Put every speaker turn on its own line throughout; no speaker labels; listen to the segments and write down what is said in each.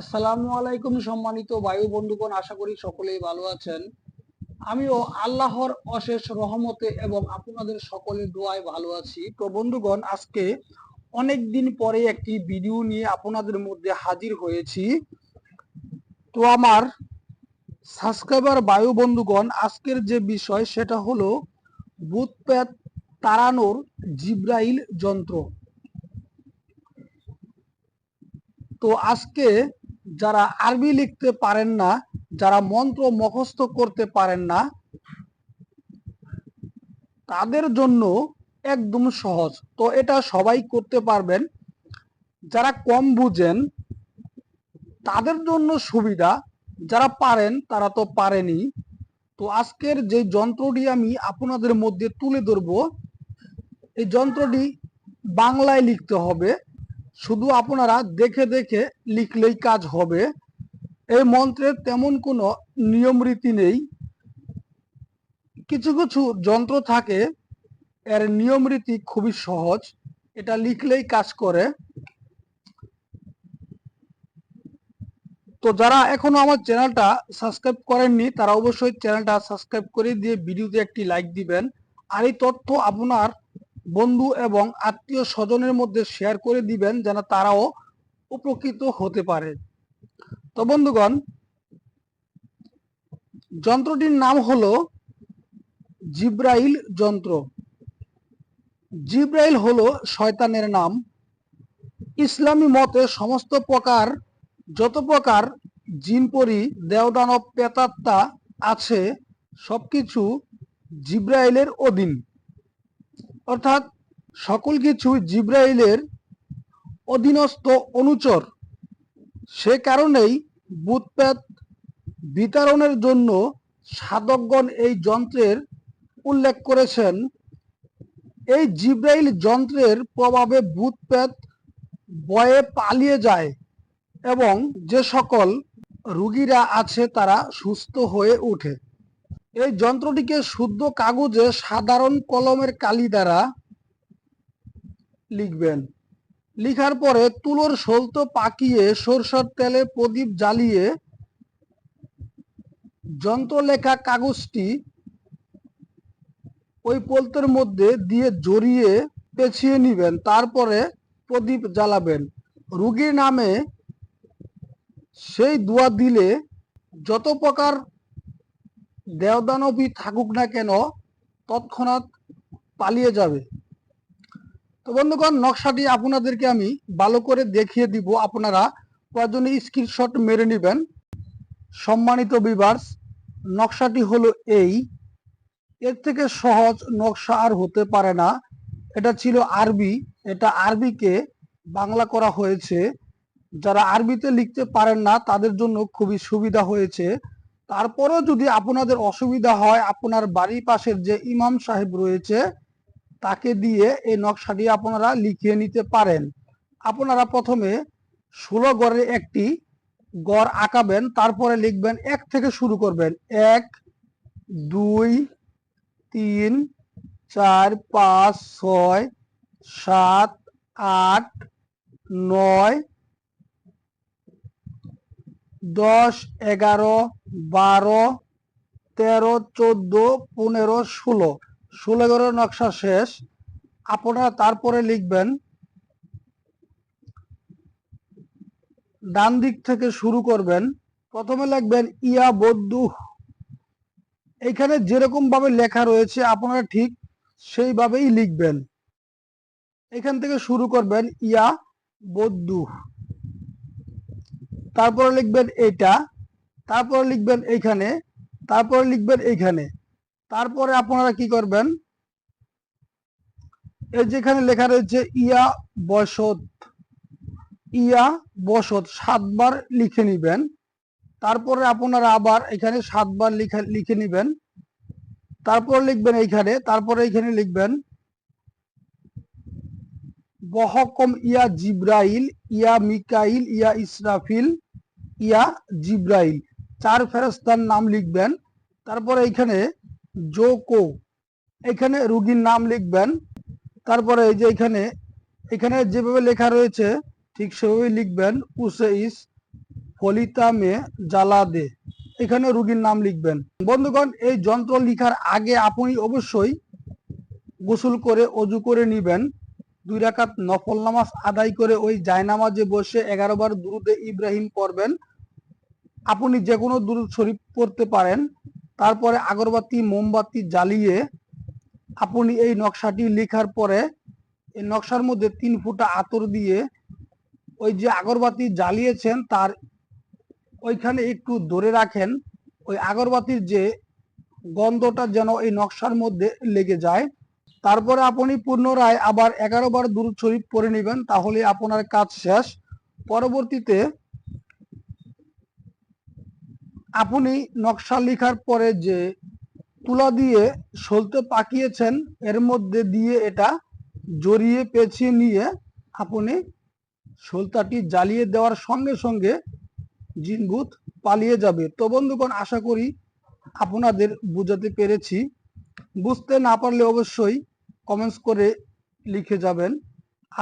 আসসালামু আলাইকুম সম্মানিত বায়ু বন্ধুগণ আশা করি সকলেই ভালো আছেন আমিও আল্লাহর অশেষ রহমতে এবং আপনাদের সকলের দোয়ায় ভালো আছি তো বন্ধুগণ আজকে অনেক দিন পরে একটি ভিডিও নিয়ে আপনাদের মধ্যে হাজির হয়েছি তো আমার সাবস্ক্রাইবার বায়ু বন্ধুগণ আজকের যে বিষয় সেটা হলো বুথপ্যাথ তাড়ানোর জিব্রাইল যন্ত্র তো আজকে যারা আরবি লিখতে পারেন না যারা মন্ত্র মুখস্থ করতে পারেন না তাদের জন্য একদম সহজ তো এটা সবাই করতে পারবেন যারা কম বুঝেন তাদের জন্য সুবিধা যারা পারেন তারা তো পারেনি তো আজকের যে যন্ত্রটি আমি আপনাদের মধ্যে তুলে ধরব এই যন্ত্রটি বাংলায় লিখতে হবে শুধু আপনারা দেখে দেখে লিখলেই কাজ হবে এই মন্ত্রের তেমন কোনো নিয়ম রীতি নেই কিছু কিছু যন্ত্র থাকে এর নিয়ম রীতি খুবই সহজ এটা লিখলেই কাজ করে তো যারা এখনো আমার চ্যানেলটা সাবস্ক্রাইব করেননি তারা অবশ্যই চ্যানেলটা সাবস্ক্রাইব করে দিয়ে ভিডিওতে একটি লাইক দিবেন আর এই তথ্য আপনার বন্ধু এবং আত্মীয় স্বজনের মধ্যে শেয়ার করে দিবেন যেন তারাও উপকৃত হতে পারে তো বন্ধুগণ যন্ত্রটির নাম হলো জিব্রাইল যন্ত্র জিব্রাইল হলো শয়তানের নাম ইসলামী মতে সমস্ত প্রকার যত প্রকার জিনপরি দেওদানব পেতাত্তা আছে সবকিছু জিব্রাইলের অধীন অর্থাৎ সকল কিছু জিব্রাইলের অধীনস্থ অনুচর সে কারণেই বুধপ্যাত বিতরণের জন্য সাধকগণ এই যন্ত্রের উল্লেখ করেছেন এই জিব্রাইল যন্ত্রের প্রভাবে বুধপ্যাত বয়ে পালিয়ে যায় এবং যে সকল রুগীরা আছে তারা সুস্থ হয়ে ওঠে এই যন্ত্রটিকে শুদ্ধ কাগজে সাধারণ কলমের কালি দ্বারা লিখবেন লিখার পরে তুলোর সলত পাকিয়ে সরষের তেলে প্রদীপ জ্বালিয়ে যন্ত্র লেখা কাগজটি ওই পলতের মধ্যে দিয়ে জড়িয়ে পেছিয়ে নিবেন তারপরে প্রদীপ জ্বালাবেন রুগীর নামে সেই দোয়া দিলে যত প্রকার দেওদানবী থাকুক না কেন তৎক্ষণাৎ পালিয়ে যাবে তো বন্ধুগণ নকশাটি আপনাদেরকে আমি ভালো করে দেখিয়ে দিব আপনারা প্রয়োজনে স্ক্রিনশট মেরে নেবেন সম্মানিত বিভার্স নকশাটি হলো এই এর থেকে সহজ নকশা আর হতে পারে না এটা ছিল আরবি এটা আরবিকে বাংলা করা হয়েছে যারা আরবিতে লিখতে পারেন না তাদের জন্য খুবই সুবিধা হয়েছে তারপরও যদি আপনাদের অসুবিধা হয় আপনার বাড়ির পাশের যে ইমাম সাহেব রয়েছে তাকে দিয়ে এই নকশাটি আপনারা লিখিয়ে নিতে পারেন আপনারা প্রথমে ষোলো গড়ের একটি গড় আঁকাবেন তারপরে লিখবেন এক থেকে শুরু করবেন এক দুই তিন চার পাঁচ ছয় সাত আট নয় দশ এগারো বারো তেরো চোদ্দ পনেরো ষোলো ষোলো এগারো নকশা শেষ আপনারা তারপরে লিখবেন ডান দিক থেকে শুরু করবেন প্রথমে লিখবেন ইয়া বদ্দু এখানে যেরকম ভাবে লেখা রয়েছে আপনারা ঠিক সেইভাবেই লিখবেন এখান থেকে শুরু করবেন ইয়া বদ্দু তারপরে লিখবেন এটা তারপরে লিখবেন এইখানে তারপরে লিখবেন এইখানে তারপরে আপনারা কি করবেন এই যেখানে লেখা রয়েছে ইয়া বসত ইয়া বসত সাতবার লিখে নিবেন তারপরে আপনারা আবার এখানে সাতবার লিখে লিখে নিবেন তারপর লিখবেন এইখানে তারপরে এইখানে লিখবেন বহকম ইয়া জিব্রাইল ইয়া মিকাইল ইয়া ইসরাফিল ইয়া জিব্রাইল চার ফেরস্তার নাম লিখবেন তারপরে এখানে জোকো এখানে রুগীর নাম লিখবেন তারপরে এই যে এখানে এখানে যেভাবে লেখা রয়েছে ঠিক সেভাবেই লিখবেন উসে ইস ফলিতা মে জালা দে এখানে রুগীর নাম লিখবেন বন্ধুগণ এই যন্ত্র লিখার আগে আপনি অবশ্যই গোসল করে অজু করে নেবেন দুই রাকাত নফল নামাজ আদায় করে ওই জায়নামাজে বসে এগারো বার দুরুদে ইব্রাহিম পড়বেন আপনি যে কোনো দুরুদ শরীফ পড়তে পারেন তারপরে আগরবাতি মোমবাতি জ্বালিয়ে আপনি এই নকশাটি লেখার পরে এই নকশার মধ্যে তিন ফুটা আতর দিয়ে ওই যে আগরবাতি জ্বালিয়েছেন তার ওইখানে একটু ধরে রাখেন ওই আগরবাতির যে গন্ধটা যেন এই নকশার মধ্যে লেগে যায় তারপরে আপনি পুনরায় আবার এগারো বার দূর শরীফ পরে নেবেন তাহলে আপনার কাজ শেষ পরবর্তীতে আপনি নকশা লেখার পরে যে তুলা দিয়ে সলতে পাকিয়েছেন এর মধ্যে দিয়ে এটা জড়িয়ে পেঁচিয়ে নিয়ে আপনি সলতাটি জ্বালিয়ে দেওয়ার সঙ্গে সঙ্গে জিনভূত পালিয়ে যাবে তো বন্ধুগণ আশা করি আপনাদের বুঝাতে পেরেছি বুঝতে না পারলে অবশ্যই কমেন্টস করে লিখে যাবেন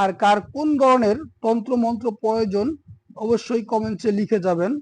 আর কার কোন ধরনের তন্ত্র মন্ত্র প্রয়োজন অবশ্যই কমেন্টসে লিখে যাবেন